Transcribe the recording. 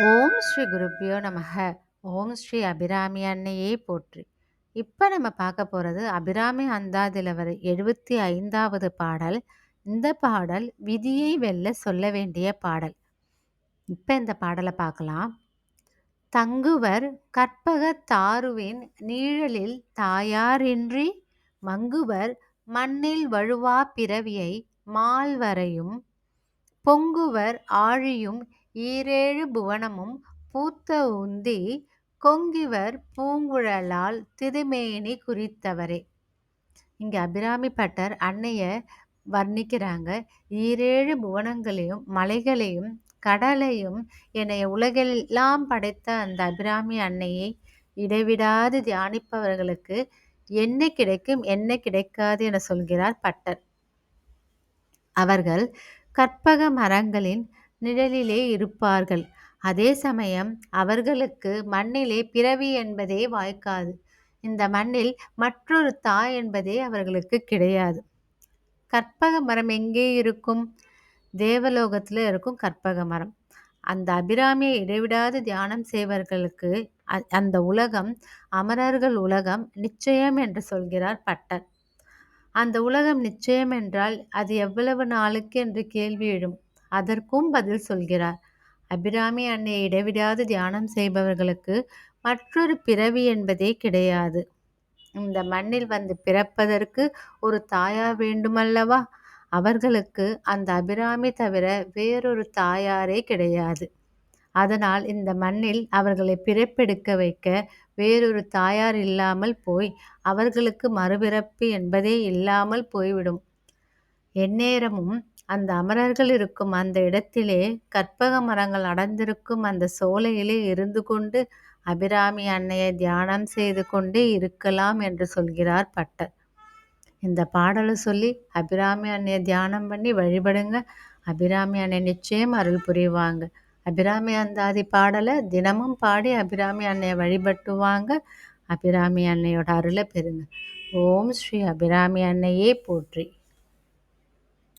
ஓம் ஸ்ரீ குருப்பியோ நமக. ஓம் ஸ்ரீ அபிராமி அன்னையே போற்றி. இப்போ நம்ம பார்க்க போகிறது அபிராமி அந்தாதில் வர எழுபத்தி ஐந்தாவது பாடல். இந்த பாடல் விதியை வெல்ல சொல்ல வேண்டிய பாடல். இப்போ இந்த பாடலை பார்க்கலாம். தங்குவர் கற்பக தாருவின் நீழலில் தாயாரின்றி மங்குவர் மண்ணில் வழுவா பிறவியை மால்வரையும் பொங்குவர் ஆழியும் ஈரேழு புவனமும் பூத்த உந்தி கொங்கிவர் பூங்குழலால் திருமேனி குறித்தவரே. இங்கே அபிராமி பட்டர் அன்னைய வர்ணிக்கிறாங்க. ஈரேழு புவனங்களையும் மலைகளையும் கடலையும் என்னைய உலகெல்லாம் படைத்த அந்த அபிராமி அன்னையை இடைவிடாது தியானிப்பவர்களுக்கு என்ன கிடைக்கும் என்ன கிடைக்காது என சொல்கிறார் பட்டர். அவர்கள் கற்பக மரங்களின் நிழலிலே இருப்பார்கள். அதே சமயம் அவர்களுக்கு மண்ணிலே பிறவி என்பதே வாய்க்காது. இந்த மண்ணில் மற்றொரு தாய் என்பதே அவர்களுக்கு கிடையாது. கற்பக மரம் எங்கே இருக்கும்? தேவலோகத்தில் இருக்கும் கற்பக மரம். அந்த அபிராமியை இடைவிடாது தியானம் செய்வர்களுக்கு அந்த உலகம் அமரர்கள் உலகம் நிச்சயம் என்று சொல்கிறார் பட்டர். அந்த உலகம் நிச்சயம் என்றால் அது எவ்வளவு நாளுக்கு என்று கேள்வி எழும்? அதற்கும் பதில் சொல்கிறார். அபிராமி அன்னை இடைவிடாது தியானம் செய்பவர்களுக்கு மற்றொரு பிறவி என்பதே கிடையாது. இந்த மண்ணில் வந்து பிறப்பதற்கு ஒரு தாயா வேண்டுமல்லவா? அவர்களுக்கு அந்த அபிராமி தவிர வேறொரு தாயாரே கிடையாது. அதனால் இந்த மண்ணில் அவர்களை பிறப்பெடுக்க வைக்க வேறொரு தாயார் இல்லாமல் போய் அவர்களுக்கு மறுபிறப்பு என்பதே இல்லாமல் போய்விடும். எந்நேரமும் அந்த அமரர்கள் இருக்கும் அந்த இடத்திலே கற்பக மரங்கள் அடர்ந்திருக்கும் அந்த சோலையிலே இருந்து கொண்டு அபிராமி அன்னையை தியானம் செய்து கொண்டே இருக்கலாம் என்று சொல்கிறார் பட்டர். இந்த பாடலை சொல்லி அபிராமி அன்னையை தியானம் பண்ணி வழிபடுங்க. அபிராமி அன்னை நிச்சயம் அருள் புரிவாங்க. அபிராமி அந்தாதி பாடலை தினமும் பாடி அபிராமி அன்னையை வழிபட்டுவாங்க. அபிராமி அன்னையோட அருளை பெறுங்க. ஓம் ஸ்ரீ அபிராமி அன்னையே போற்றி.